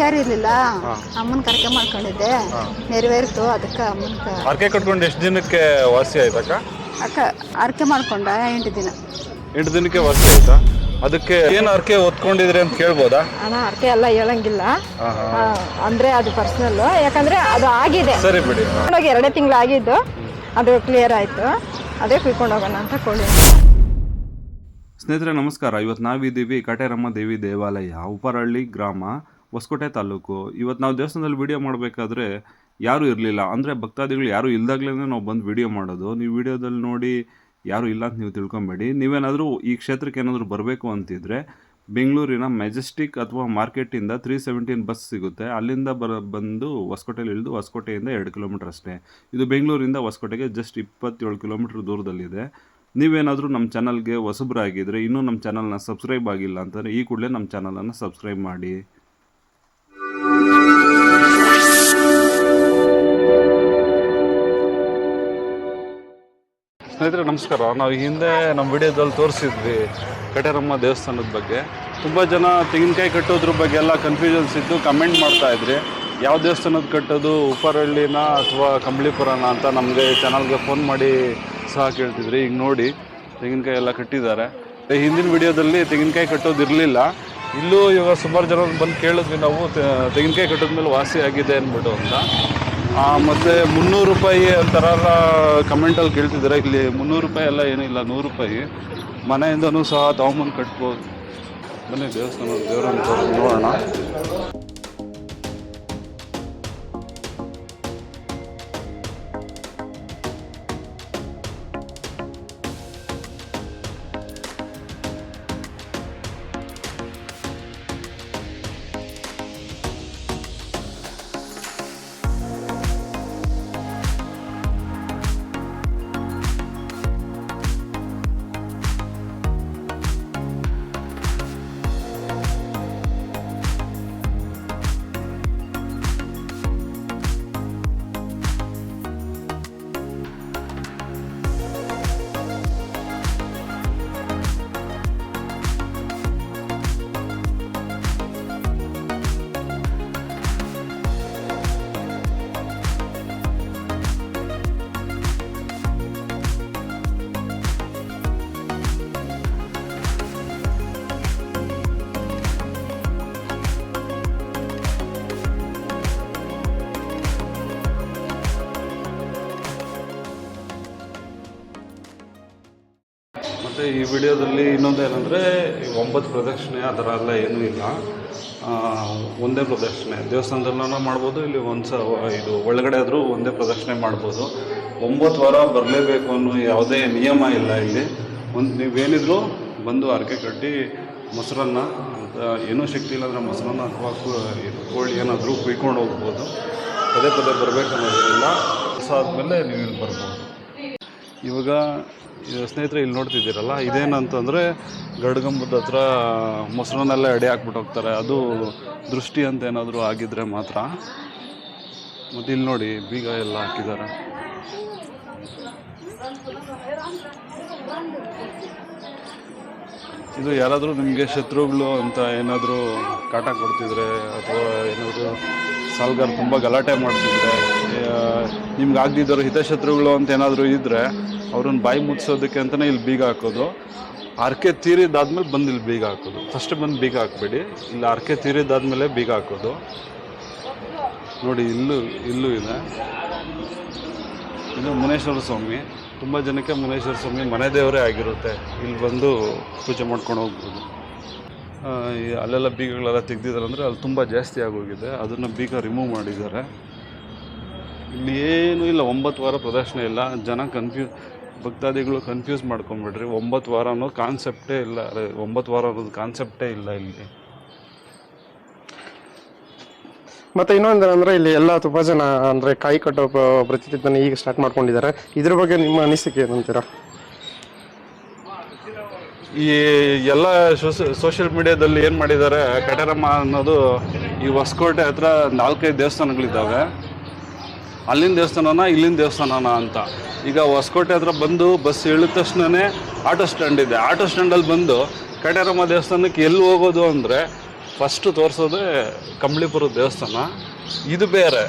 ಹುಷಾರಿರ್ಲಿಲ್ಲ. ಅಮ್ಮನ ಕರ್ಕೆ ಮಾಡ್ಕೊಂಡಿದ್ದೆ. ನೆರವೇರಿತು ಅದಕ್ಕೆ ಅಮ್ಮನ ಅರ್ಕೆ ಕಟ್ಕೊಂಡು ಎಷ್ಟು ದಿನಕ್ಕೆ ವಾಸಿ ಆಯ್ತಕ್ಕ ಅಕ್ಕ? ಅರ್ಕೆ ಮಾಡ್ಕೊಂಡ ಎಂಟು ದಿನ. ಎಂಟು ದಿನಕ್ಕೆ ವಾಸಿ ಆಯ್ತಾ? ಅದಕ್ಕೆ ಏನು ಅರ್ಕೆ ಹೊತ್ಕೊಂಡಿದ್ರಿ ಅಂತ ಕೇಳ್ಬೋದಾ? ಅಣ್ಣ ಅರ್ಕೆ ಎಲ್ಲ ಹೇಳಂಗಿಲ್ಲ. ಹಾ, ಹಾ. ಆ, ಅಂದ್ರೆ ಅದು ಪರ್ಸನಲ್ ಯಾಕಂದ್ರೆ ಅದು ಆಗಿದೆ. ಸರಿ ಬಿಡಿ. ಹೋಗಿ ಎರಡೇ ತಿಂಗಳು ಆಗಿದ್ದು ಅದು ಕ್ಲಿಯರ್ ಆಯ್ತು. ಅದೇ ಕುಯ್ಕೊಂಡು ಹೋಗೋಣ ಅಂತ ಕೊಳ್ಳಿ ಸ್ನೇಹಿತರೆ ನಮಸ್ಕಾರ. ಇವತ್ತು ನಾವಿದ್ದೀವಿ ಕಟೇರಮ್ಮ ದೇವಿ ದೇವಾಲಯ ಉಪರಹಳ್ಳಿ ಗ್ರಾಮ. ಹೊಸಕೋಟೆ ತಾಲೂಕು. ಇವತ್ತು ನಾವು ದೇವಸ್ಥಾನದಲ್ಲಿ ವಿಡಿಯೋ ಮಾಡಬೇಕಾದ್ರೆ ಯಾರೂ ಇರಲಿಲ್ಲ. ಅಂದರೆ ಭಕ್ತಾದಿಗಳು ಯಾರೂ ಇಲ್ದಾಗ್ಲೇ ನಾವು ಬಂದು ವಿಡಿಯೋ ಮಾಡೋದು. ನೀವು ವಿಡಿಯೋದಲ್ಲಿ ನೋಡಿ ಯಾರೂ ಇಲ್ಲ ಅಂತ ನೀವು ತಿಳ್ಕೊಬೇಡಿ. ನೀವೇನಾದರೂ ಈ ಕ್ಷೇತ್ರಕ್ಕೆ ಏನಾದರೂ ಬರಬೇಕು ಅಂತಿದ್ರೆ ಬೆಂಗಳೂರಿನ ಮೆಜೆಸ್ಟಿಕ್ ಅಥವಾ ಮಾರ್ಕೆಟಿಂದ ತ್ರೀ ಸೆವೆಂಟೀನ್ ಬಸ್ ಸಿಗುತ್ತೆ. ಅಲ್ಲಿಂದ ಬರ, ಬಂದು ಹೊಸಕೋಟೆಲಿ ಇಳಿದು ಹೊಸಕೋಟೆಯಿಂದ ಎರಡು ಕಿಲೋಮೀಟ್ರ್ ಅಷ್ಟೇ. ಇದು ಬೆಂಗಳೂರಿಂದ ಹೊಸಕೋಟೆಗೆ ಜಸ್ಟ್ ಇಪ್ಪತ್ತೇಳು ಕಿಲೋಮೀಟ್ರ್ ದೂರದಲ್ಲಿದೆ. ನೀವೇನಾದರೂ ನಮ್ಮ ಚಾನಲ್ಗೆ ಹೊಸಬ್ರಾಗಿದ್ದರೆ ಇನ್ನೂ ನಮ್ಮ ಚಾನಲ್ನ ಸಬ್ಸ್ಕ್ರೈಬ್ ಆಗಿಲ್ಲ ಅಂತಂದರೆ ಈ ಕೂಡಲೇ ನಮ್ಮ ಚಾನಲನ್ನು ಸಬ್ಸ್ಕ್ರೈಬ್ ಮಾಡಿ. ಸ್ನೇಹಿತರೆ ನಮಸ್ಕಾರ. ನಾವು ಹಿಂದೆ ನಮ್ಮ ವಿಡಿಯೋದಲ್ಲಿ ತೋರಿಸಿದ್ವಿ ಕಟೇರಮ್ಮ ದೇವಸ್ಥಾನದ ಬಗ್ಗೆ. ತುಂಬ ಜನ ತೆಂಗಿನಕಾಯಿ ಕಟ್ಟೋದ್ರ ಬಗ್ಗೆ ಎಲ್ಲ ಕನ್ಫ್ಯೂಷನ್ಸ್ ಇದ್ದು ಕಮೆಂಟ್ ಮಾಡ್ತಾ ಇದ್ರಿ. ಯಾವ ದೇವಸ್ಥಾನದ ಕಟ್ಟೋದು ಉಪ್ಪರಹಳ್ಳಿನ ಅಥವಾ ಕಂಬಳಿಪುರನ ಅಂತ ನಮಗೆ ಚಾನಲ್ಗೆ ಫೋನ್ ಮಾಡಿ ಸಹ ಕೇಳ್ತಿದ್ರಿ. ಈಗ ನೋಡಿ ತೆಂಗಿನಕಾಯಿ ಎಲ್ಲ ಕಟ್ಟಿದ್ದಾರೆ. ಹಿಂದಿನ ವಿಡಿಯೋದಲ್ಲಿ ತೆಂಗಿನಕಾಯಿ ಕಟ್ಟೋದು ಇರಲಿಲ್ಲ. ಇಲ್ಲೂ ಇವಾಗ ಸುಮಾರು ಜನ ಬಂದು ಕೇಳಿದ್ವಿ ನಾವು ತೆಂಗಿನಕಾಯಿ ಕಟ್ಟೋದ್ಮೇಲೆ ವಾಸಿ ಆಗಿದೆ ಅಂದ್ಬಿಟ್ಟು ಅಂತ. ಮತ್ತೆ ಮುನ್ನೂರು ರೂಪಾಯಿ ಅಂತಾರ ಕಮೆಂಟಲ್ಲಿ ಕೇಳ್ತಿದ್ದಾರೆ. ಇಲ್ಲಿ ಮುನ್ನೂರು ರೂಪಾಯಿ ಎಲ್ಲ ಏನಿಲ್ಲ ನೂರು ರೂಪಾಯಿ. ಮನೆಯಿಂದನೂ ಸಹ ತಗೊಂಬಂದು ಕಟ್ಬೋದು. ಬನ್ನಿ ದೇವಸ್ಥಾನ, ದೇವರನ್ನು ನೋಡೋಣ. ಮತ್ತು ಈ ವಿಡಿಯೋದಲ್ಲಿ ಇನ್ನೊಂದು ಏನಂದರೆ ಒಂಬತ್ತು ಪ್ರದಕ್ಷಿಣೆ ಆ ಥರ ಎಲ್ಲ ಏನೂ ಇಲ್ಲ. ಒಂದೇ ಪ್ರದಕ್ಷಿಣೆ. ದೇವಸ್ಥಾನದಲ್ಲೂ ಮಾಡ್ಬೋದು, ಇಲ್ಲಿ ಒಂದು ಸ ಇದು ಒಳಗಡೆ ಆದರೂ ಒಂದೇ ಪ್ರದಕ್ಷಿಣೆ ಮಾಡ್ಬೋದು. ಒಂಬತ್ತು ವಾರ ಬರಲೇಬೇಕು ಅನ್ನೋ ಯಾವುದೇ ನಿಯಮ ಇಲ್ಲ ಇಲ್ಲಿ. ಒಂದು ನೀವೇನಿದ್ರು ಬಂದು ಹರಕೆ ಕಟ್ಟಿ ಮೊಸರನ್ನ ಏನೂ ಶಕ್ತಿ ಇಲ್ಲ ಅಂದರೆ ಮೊಸರನ್ನ ಅಥವಾ ಕೋಳಿ ಏನಾದರೂ ಕುಯ್ಕೊಂಡು ಹೋಗ್ಬೋದು. ಪದೇ ಪದೇ ಬರಬೇಕನ್ನೋದಿಲ್ಲ ಹೊಸ ಆದಮೇಲೆ ನೀವು ಇಲ್ಲಿ ಬರ್ಬೋದು. ಇವಾಗ ಸ್ನೇಹಿತರೆ ಇಲ್ಲಿ ನೋಡ್ತಿದ್ದೀರಲ್ಲ, ಇದೇನಂತಂದರೆ ಗಡ್ಗಂಬದ ಹತ್ರ ಮೊಸರನ್ನೆಲ್ಲ ಎಡೆ ಹಾಕ್ಬಿಟ್ಟು ಹೋಗ್ತಾರೆ. ಅದು ದೃಷ್ಟಿ ಅಂತ ಏನಾದರೂ ಆಗಿದ್ದರೆ ಮಾತ್ರ. ಮತ್ತು ಇಲ್ಲಿ ನೋಡಿ, ಬೀಗ ಎಲ್ಲ ಹಾಕಿದ್ದಾರೆ. ಇದು ಯಾರಾದರೂ ನಿಮಗೆ ಶತ್ರುಗಳು ಅಂತ ಏನಾದರೂ ಕಾಟ ಕೊಡ್ತಿದ್ರೆ, ಅಥವಾ ಏನಾದರೂ ಸಾಲ್ಗಾರ್ ತುಂಬ ಗಲಾಟೆ ಮಾಡ್ತಿದ್ರೆ ನಿಮ್ಗೆ ಆಗದಿದ್ದವರು ಹಿತಶತ್ರುಗಳು ಅಂತ ಏನಾದರೂ ಇದ್ದರೆ ಅವ್ರನ್ನ ಬಾಯಿ ಮುಚ್ಚೋದಕ್ಕೆ ಅಂತಲೇ ಇಲ್ಲಿ ಬೀಗ ಹಾಕೋದು. ಆರ್ಕೆ ತೀರಿದಾದ್ಮೇಲೆ ಬಂದು ಇಲ್ಲಿ ಬೀಗ ಹಾಕೋದು. ಫಸ್ಟ್ ಬಂದು ಬೀಗ ಹಾಕ್ಬೇಡಿ. ಇಲ್ಲಿ ಆರ್ಕೆ ತೀರಿದಾದ್ಮೇಲೆ ಬೀಗ ಹಾಕೋದು. ನೋಡಿ, ಇಲ್ಲೂ ಇಲ್ಲೂ ಇದೆ. ಇದು ಮುನೇಶ್ವರ ಸ್ವಾಮಿ, ತುಂಬ ಜನಕ್ಕೆ ಮುನೇಶ್ವರ ಸ್ವಾಮಿ ಮನೆ ದೇವರೇ ಆಗಿರುತ್ತೆ. ಇಲ್ಲಿ ಬಂದು ಪೂಜೆ ಮಾಡ್ಕೊಂಡು ಹೋಗ್ಬೋದು. ಅಲ್ಲೆಲ್ಲ ಬೀಗಗಳೆಲ್ಲ ತೆಗ್ದಿದ್ದಾರೆ ಅಂದರೆ ಅಲ್ಲಿ ತುಂಬ ಜಾಸ್ತಿ ಆಗೋಗಿದೆ. ಅದನ್ನು ಬೀಗ ರಿಮೂವ್ ಮಾಡಿದ್ದಾರೆ. ಇಲ್ಲಿ ಏನೂ ಇಲ್ಲ ಒಂಬತ್ತು ವಾರ ಪ್ರದರ್ಶನ ಇಲ್ಲ. ಜನ ಕನ್ಫ್ಯೂಸ್ ಭಕ್ತಾದಿಗಳು ಕನ್ಫ್ಯೂಸ್ ಮಾಡ್ಕೊಂಬಿಡ್ರಿ ಒಂಬತ್ತು ವಾರ ಅನ್ನೋ ಕಾನ್ಸೆಪ್ಟೇ ಇಲ್ಲ. ಒಂಬತ್ತು ವಾರ ಅನ್ನೋದು ಕಾನ್ಸೆಪ್ಟೇ ಇಲ್ಲ ಇಲ್ಲಿ. ಮತ್ತೆ ಇನ್ನೊಂದು ಅಂದ್ರೆ ಇಲ್ಲಿ ಎಲ್ಲ ತುಂಬಾ ಜನ ಅಂದ್ರೆ ಕಾಯಿ ಕಟ್ಟೋ ಪ್ರ- ಪ್ರತಿದಿನ ಈಗ ಸ್ಟಾರ್ಟ್ ಮಾಡ್ಕೊಂಡಿದ್ದಾರೆ. ಇದ್ರ ಬಗ್ಗೆ ನಿಮ್ಮ ಅನಿಸಿಕೆ ಏನಂತೀರಾ ಈ ಎಲ್ಲ ಸೋಷಿಯಲ್ ಮೀಡಿಯಾದಲ್ಲಿ ಏನು ಮಾಡಿದ್ದಾರೆ ಕಟರಮ್ಮ ಅನ್ನೋದು ಈ ಹೊಸಕೋಟೆ ಹತ್ರ ನಾಲ್ಕೈದು ದೇವಸ್ಥಾನಗಳಿದ್ದಾವೆ. ಅಲ್ಲಿನ ದೇವಸ್ಥಾನನ, ಇಲ್ಲಿನ ದೇವಸ್ಥಾನನ ಅಂತ. ಈಗ ಹೊಸಕೋಟೆ ಹತ್ರ ಬಂದು ಬಸ್ ಇಳಿದ ತಕ್ಷಣವೇ ಆಟೋ ಸ್ಟ್ಯಾಂಡ್ ಇದೆ. ಆಟೋ ಸ್ಟ್ಯಾಂಡಲ್ಲಿ ಬಂದು ಕಟ್ಯಾರಮ್ಮ ದೇವಸ್ಥಾನಕ್ಕೆ ಎಲ್ಲಿ ಹೋಗೋದು ಅಂದರೆ ಫಸ್ಟು ತೋರಿಸೋದೇ ಕಂಬಳಿಪುರ ದೇವಸ್ಥಾನ. ಇದು ಬೇರೆ.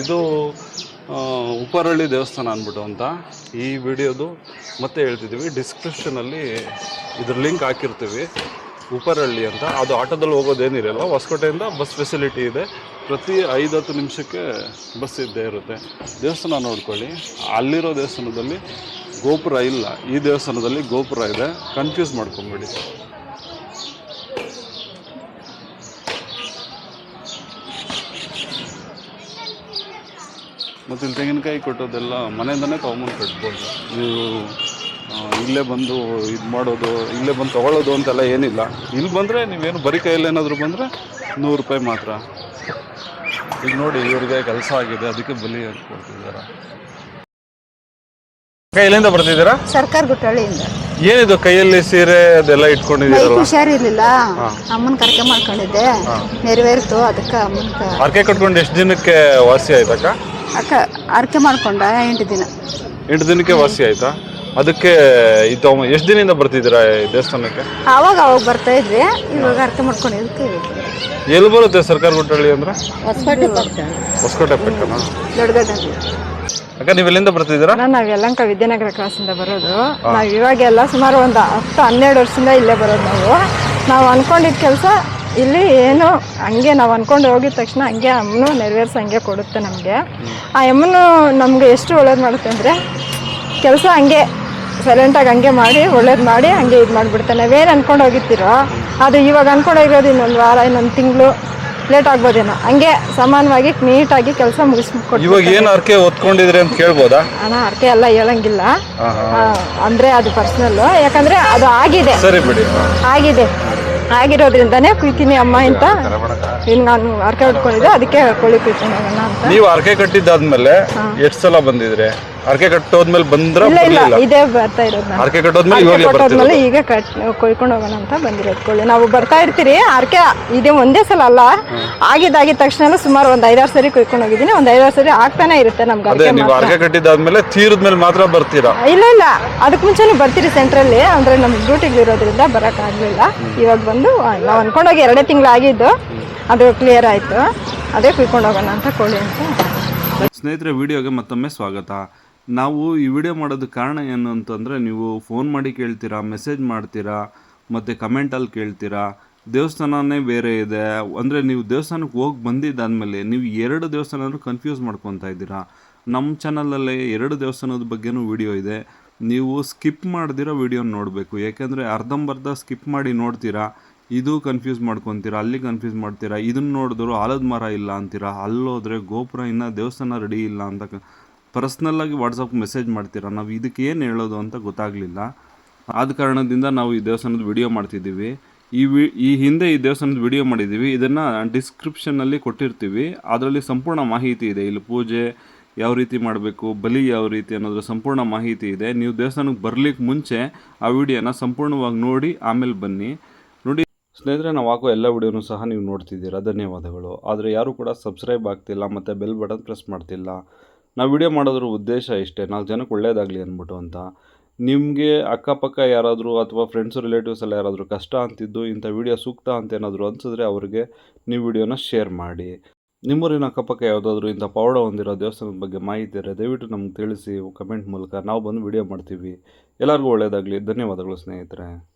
ಇದು ಉಪರಳ್ಳಿ ದೇವಸ್ಥಾನ ಅಂದ್ಬಿಟ್ಟು ಅಂತ ಈ ವಿಡಿಯೋದು ಮತ್ತೆ ಹೇಳ್ತಿದ್ದೀವಿ. ಡಿಸ್ಕ್ರಿಪ್ಷನಲ್ಲಿ ಇದ್ರ ಲಿಂಕ್ ಹಾಕಿರ್ತೀವಿ. ಉಪರಳ್ಳಿ ಅಂತ. ಅದು ಆಟೋದಲ್ಲಿ ಹೋಗೋದೇನಿರಲ್ಲ, ಹೊಸಕೋಟೆಯಿಂದ ಬಸ್ ಫೆಸಿಲಿಟಿ ಇದೆ. ಪ್ರತಿ ಐದು ಹತ್ತು ನಿಮಿಷಕ್ಕೆ ಬಸ್ ಇದ್ದೇ ಇರುತ್ತೆ. ದೇವಸ್ಥಾನ ನೋಡ್ಕೊಳ್ಳಿ. ಅಲ್ಲಿರೋ ದೇವಸ್ಥಾನದಲ್ಲಿ ಗೋಪುರ ಇಲ್ಲ. ಈ ದೇವಸ್ಥಾನದಲ್ಲಿ ಗೋಪುರ ಇದೆ. ಕನ್ಫ್ಯೂಸ್ ಮಾಡ್ಕೊಂಬಿಡಿ. ಮತ್ತು ಇಲ್ಲಿ ತೆಂಗಿನಕಾಯಿ ಕೊಟ್ಟೋದೆಲ್ಲ ಮನೆಯಿಂದನೇ ತೊಗೊಂಬಂದು ಕಟ್ಬೋದು. ನೀವು ಇಲ್ಲೇ ಬಂದು ಇದು ಮಾಡೋದು, ಇಲ್ಲೇ ಬಂದು ತೊಗೊಳ್ಳೋದು ಅಂತೆಲ್ಲ ಏನಿಲ್ಲ. ಇಲ್ಲಿ ಬಂದರೆ ನೀವೇನು ಬರಿ ಕೈಯಲ್ಲಿ ಏನಾದರೂ ಬಂದರೆ ನೂರು ರೂಪಾಯಿ ಮಾತ್ರ. ಈಗ ನೋಡಿ ಇವ್ರಿಗೆ ಕೆಲಸ ಆಗಿದೆ ಅದಕ್ಕೆ ಬಲಿ ಕೊಡ್ತಿದ್ದಾರೆ ಕೈಲಿಂದ ಬರ್ತಿದ್ದೀರಾ? ಸರ್ಕಾರ ಗುಟ್ಟಳ್ಳಿಯಿಂದ. ಏನಿದು ಕೈಯಲ್ಲಿ ಸೀರೆ ಅದೆಲ್ಲ ಇಟ್ಕೊಂಡಿದ್ದೀರಾ ಇಟ್ಕೊಂಡಿದ್ದೀರಲ್ಲ? ಹುಷಾರಿರ್ಲಿಲ್ಲ ಅಮ್ಮನ ಕರ್ಕೆ ಮಾಡ್ಕೊಂಡಿದ್ದೆ. ನೆರವೇರಿತು ಅದಕ್ಕೆ ಅಮ್ಮನ ಅರ್ಕೆ ಕಟ್ಕೊಂಡು ಎಷ್ಟು ದಿನಕ್ಕೆ ವಾಸಿ ಆಯ್ತಕ್ಕ? ಅಕ್ಕ ಅರ್ಕೆ ಮಾಡ್ಕೊಂಡ ಎಂಟು ದಿನ. ಎಂಟು ದಿನಕ್ಕೆ ವಾಸಿ ಆಯ್ತಾ? ಅದಕ್ಕೆ ಇದು ಎಷ್ಟು ದಿನದಿಂದ ಬರ್ತಿದ್ದೀರಾ ಈ ದೇವಸ್ಥಾನಕ್ಕೆ? ಅವಾಗ ಅವಾಗ ಬರ್ತಾ ಇದ್ವಿ. ಇವಾಗ ಅರ್ಕೆ ಮಾಡ್ಕೊಂಡಿದ್ದಕ್ಕೆ ಎಲ್ಲಿ ಬರುತ್ತೆ ಸರ್ಕಾರ ಗುಟ್ಟಳ್ಳಿ ಅಂದ್ರೆ? ಹೊಸಕೋಟೆ ಅಕ್ಕ ನೀವು ಎಲ್ಲಿಂದ ಬರ್ತಿದ್ದೀರಾ? ನಾವು ಯಲಂಕ ವಿದ್ಯಾನಗರ ಕ್ರಾಸಿಂದ ಬರೋದು. ನಾವು ಇವಾಗೆಲ್ಲ ಸುಮಾರು ಒಂದು ಹತ್ತು ಹನ್ನೆರಡು ವರ್ಷದಿಂದ ಇಲ್ಲೇ ಬರೋದು ನಾವು. ನಾವು ಅನ್ಕೊಂಡಿದ್ದ ಕೆಲಸ ಇಲ್ಲಿ ಏನು ಹಂಗೆ ನಾವು ಅಂದ್ಕೊಂಡು ಹೋಗಿದ ತಕ್ಷಣ ಹಂಗೆ ಅಮ್ಮನು ನೆರವೇರಿಸಿ ಹಂಗೆ ಕೊಡುತ್ತೆ ನಮಗೆ. ಆ ಅಮ್ಮನು ನಮಗೆ ಎಷ್ಟು ಒಳ್ಳೇದು ಮಾಡುತ್ತೆ ಅಂದರೆ ಕೆಲಸ ಹಂಗೆ ಸೈಲೆಂಟಾಗಿ ಹಂಗೆ ಮಾಡಿ ಒಳ್ಳೇದು ಮಾಡಿ ಹಂಗೆ ಇದು ಮಾಡಿಬಿಡ್ತಾನೆ. ನಾವೇನು ಅಂದ್ಕೊಂಡು ಹೋಗಿರ್ತೀರೋ ಅದು ಇವಾಗ ಅಂದ್ಕೊಂಡು ಹೋಗಿರೋದು ಇನ್ನೊಂದು ವಾರ ಇನ್ನೊಂದು ತಿಂಗಳು ಲೇಟ್ ಆಗ್ಬೋದೇನೋ. ಹಂಗೆ ಸಮಾನವಾಗಿ ನೀಟಾಗಿ ಕೆಲಸ ಮುಗಿಸ್ಬಿಟ್ಟು ಇವಾಗ ಏನು ಅರ್ಕೆ ಒತ್ಕೊಂಡಿದ್ರಿ ಅಂತ ಕೇಳ್ಬೋದಾ? ಅಣ್ಣ ಅರ್ಕೆ ಎಲ್ಲ ಹೇಳಂಗಿಲ್ಲ. ಅಂದರೆ ಹಾ. ಆ, ಅಂದ್ರೆ ಅದು ಪರ್ಸ್ನಲ್ಲು ಯಾಕಂದರೆ ಅದು ಆಗಿದೆ. ಸರಿ ಬಿಡಿ. ಆಗಿದೆ. ಆಗಿರೋದ್ರಿಂದಾನೇ ಕುಯ್ತೀನಿ ಅಮ್ಮ ಅಂತ ಇನ್ನು ನಾನು ಅರ್ಕೆ ಉಟ್ಕೊಂಡಿದ್ದೆ ಅದಕ್ಕೆ ಕೋಳಿ ಕುಯ್ತೀನಿ ಅಂತ. ನೀವು ಅರ್ಕೆ ಕಟ್ಟಿದ್ದಾದ್ಮೇಲೆ ಎಷ್ಟು ಸಲ ಬಂದಿದ್ರಿ? ಅರ್ಕೆ ಕಟ್ಟೋದ್ಮೇಲೆ ಬಂದ್ರೆ ಇಲ್ಲ ಇಲ್ಲ ಬರ್ಲಿಲ್ಲ ಇದೇ ಬರ್ತಾ ಇರೋದು ನಾನು. ಅರ್ಕೆ ಕಟ್ಟೋದ್ಮೇಲೆ ಅರ್ಕೆ ಇವಾಗಲೇ ಕೊಟ್ಟೋದ್ಮೇಲೆ ಬರ್ತಿರೋದು ಈಗ ಕಟ್ ಕೊಯ್ಕೊಂಡು ಹೋಗೋಣ ಅಂತ ಬಂದಿರೋದು. ಕೋಳಿ ನಾವು ಬರ್ತಾ ಇರ್ತೀರಿ ಅರ್ಕೆ ಇದೇ ಒಂದೇ ಸಲ ಅಲ್ಲ. ಆಗಿದ್ದಾಗಿದ ತಕ್ಷಣ ಸುಮಾರು ಒಂದು ಐದಾರು ಸರಿ ಕೊಯ್ಕೊಂಡು ಹೋಗಿದ್ದೀನಿ. ಒಂದು ಐದಾರು ಸರಿ ಆಗ್ತಾನೆ ಇರುತ್ತೆ ನಮ್ಗೆ ಅದೇ ಅರ್ಕೆ ನೀವು ಮಾತ್ರ. ಅರ್ಕೆ ಕಟ್ಟಿದ್ದಾದ್ಮೇಲೆ ತೀರದ್ಮೇಲೆ ಮಾತ್ರ ಬರ್ತೀರಾ? ಇಲ್ಲ ಇಲ್ಲ. ಅದಕ್ಕೆ ಮುಂಚೆನೂ ಬರ್ತೀರಿ ಸೆಂಟ್ರಲ್ಲಿ ಅಂದ್ರೆ ನಮ್ಗೆ ಡ್ಯೂಟಿಗೆ ಇರೋದ್ರಿಂದ ಬರಕ್ ಆಗ್ಲಿಲ್ಲ. ಇವಾಗ ಬಂದು ನಾವು ಅನ್ಕೊಂಡೋಗಿ ಎರಡೇ ತಿಂಗಳು ಆಗಿದ್ದು. ಅದು ಕ್ಲಿಯರ್ ಆಯ್ತು. ಅದೇ ಕುಯ್ಕೊಂಡು ಹೋಗೋಣ ಅಂತ ಕೋಳಿ ಅಂತ. ಸ್ನೇಹಿತರೆ ವಿಡಿಯೋಗೆ ಮತ್ತೊಮ್ಮೆ ಸ್ವಾಗತ. ನಾವು ಈ ವಿಡಿಯೋ ಮಾಡೋದಕ್ಕೆ ಕಾರಣ ಏನು ಅಂತಂದರೆ, ನೀವು ಫೋನ್ ಮಾಡಿ ಕೇಳ್ತೀರಾ ಮೆಸೇಜ್ ಮಾಡ್ತೀರಾ, ಮತ್ತು ಕಮೆಂಟಲ್ಲಿ ಕೇಳ್ತೀರಾ, ದೇವಸ್ಥಾನನೇ ಬೇರೆ ಇದೆ. ಅಂದರೆ ನೀವು ದೇವಸ್ಥಾನಕ್ಕೆ ಹೋಗಿ ಬಂದಿದ್ದಾದಮೇಲೆ ನೀವು ಎರಡು ದೇವಸ್ಥಾನವೂ ಕನ್ಫ್ಯೂಸ್ ಮಾಡ್ಕೊತಾ ಇದ್ದೀರಾ. ನಮ್ಮ ಚಾನಲಲ್ಲಿ ಎರಡು ದೇವಸ್ಥಾನದ ಬಗ್ಗೆನೂ ವಿಡಿಯೋ ಇದೆ. ನೀವು ಸ್ಕಿಪ್ ಮಾಡ್ದಿರೋ ವಿಡಿಯೋ ನೋಡಬೇಕು. ಯಾಕೆಂದರೆ ಅರ್ಧಂಬರ್ಧ ಸ್ಕಿಪ್ ಮಾಡಿ ನೋಡ್ತೀರಾ, ಇದು ಕನ್ಫ್ಯೂಸ್ ಮಾಡ್ಕೊತೀರಾ, ಅಲ್ಲಿ ಕನ್ಫ್ಯೂಸ್ ಮಾಡ್ತೀರಾ, ಇದನ್ನ ನೋಡಿದ್ರು ಆಲದ ಮರ ಇಲ್ಲ ಅಂತೀರಾ, ಅಲ್ಲೋದ್ರೆ ಗೋಪುರ ಇನ್ನೂ ದೇವಸ್ಥಾನ ರೆಡಿ ಇಲ್ಲ ಅಂತ ಪರ್ಸ್ನಲ್ಲಾಗಿ ವಾಟ್ಸಪ್ ಮೆಸೇಜ್ ಮಾಡ್ತೀರಾ? ನಾವು ಇದಕ್ಕೆ ಏನು ಹೇಳೋದು ಅಂತ ಗೊತ್ತಾಗಲಿಲ್ಲ. ಆದ ಕಾರಣದಿಂದ ನಾವು ಈ ದೇವಸ್ಥಾನದ ವಿಡಿಯೋ ಮಾಡ್ತಿದ್ದೀವಿ. ಈ ವಿ, ಈ ಹಿಂದೆ ಈ ದೇವಸ್ಥಾನದ ವಿಡಿಯೋ ಮಾಡಿದ್ದೀವಿ. ಇದನ್ನು ಡಿಸ್ಕ್ರಿಪ್ಷನ್ನಲ್ಲಿ ಕೊಟ್ಟಿರ್ತೀವಿ. ಅದರಲ್ಲಿ ಸಂಪೂರ್ಣ ಮಾಹಿತಿ ಇದೆ. ಇಲ್ಲಿ ಪೂಜೆ ಯಾವ ರೀತಿ ಮಾಡಬೇಕು, ಬಲಿ ಯಾವ ರೀತಿ ಅನ್ನೋದ್ರ ಸಂಪೂರ್ಣ ಮಾಹಿತಿ ಇದೆ. ನೀವು ದೇವಸ್ಥಾನಕ್ಕೆ ಬರಲಿಕ್ಕೆ ಮುಂಚೆ ಆ ವಿಡಿಯೋನ ಸಂಪೂರ್ಣವಾಗಿ ನೋಡಿ, ಆಮೇಲೆ ಬನ್ನಿ. ನೋಡಿ, ಸ್ನೇಹಿತರೆ, ನಾವು ಹಾಕೋ ಎಲ್ಲ ವಿಡಿಯೋನು ಸಹ ನೀವು ನೋಡ್ತಿದ್ದೀರಾ. ಧನ್ಯವಾದಗಳು. ಆದರೆ ಯಾರೂ ಕೂಡ ಸಬ್ಸ್ಕ್ರೈಬ್ ಆಗ್ತಿಲ್ಲ, ಮತ್ತು ಬೆಲ್ ಬಟನ್ ಪ್ರೆಸ್ ಮಾಡ್ತಿಲ್ಲ. ನಾವು ವಿಡಿಯೋ ಮಾಡೋದ್ರ ಉದ್ದೇಶ ಇಷ್ಟೇ. ನಾಲ್ಕು ಜನಕ್ಕೆ ಒಳ್ಳೇದಾಗಲಿ ಅಂದ್ಬಿಟ್ಟು ಅಂತ. ನಿಮಗೆ ಅಕ್ಕಪಕ್ಕ ಯಾರಾದರೂ ಅಥವಾ ಫ್ರೆಂಡ್ಸು ರಿಲೇಟಿವ್ಸ್ ಎಲ್ಲ ಯಾರಾದರೂ ಕಷ್ಟ ಅಂತಿದ್ದು, ಇಂಥ ವಿಡಿಯೋ ಸೂಕ್ತ ಅಂತ ಏನಾದರೂ ಅನಿಸಿದ್ರೆ ಅವರಿಗೆ ನೀವು ವಿಡಿಯೋನ ಶೇರ್ ಮಾಡಿ. ನಿಮ್ಮೂರಿನ ಅಕ್ಕಪಕ್ಕ ಯಾವುದಾದ್ರೂ ಇಂಥ ಪೌಡ ಹೊಂದಿರೋ ದೇವಸ್ಥಾನದ ಬಗ್ಗೆ ಮಾಹಿತಿ ಇದ್ದರೆ ದಯವಿಟ್ಟು ನಮ್ಗೆ ತಿಳಿಸಿ ಕಮೆಂಟ್ ಮೂಲಕ ನಾವು ಬಂದು ವಿಡಿಯೋ ಮಾಡ್ತೀವಿ. ಎಲ್ಲರಿಗೂ ಒಳ್ಳೆಯದಾಗಲಿ ಧನ್ಯವಾದಗಳು ಸ್ನೇಹಿತರೆ.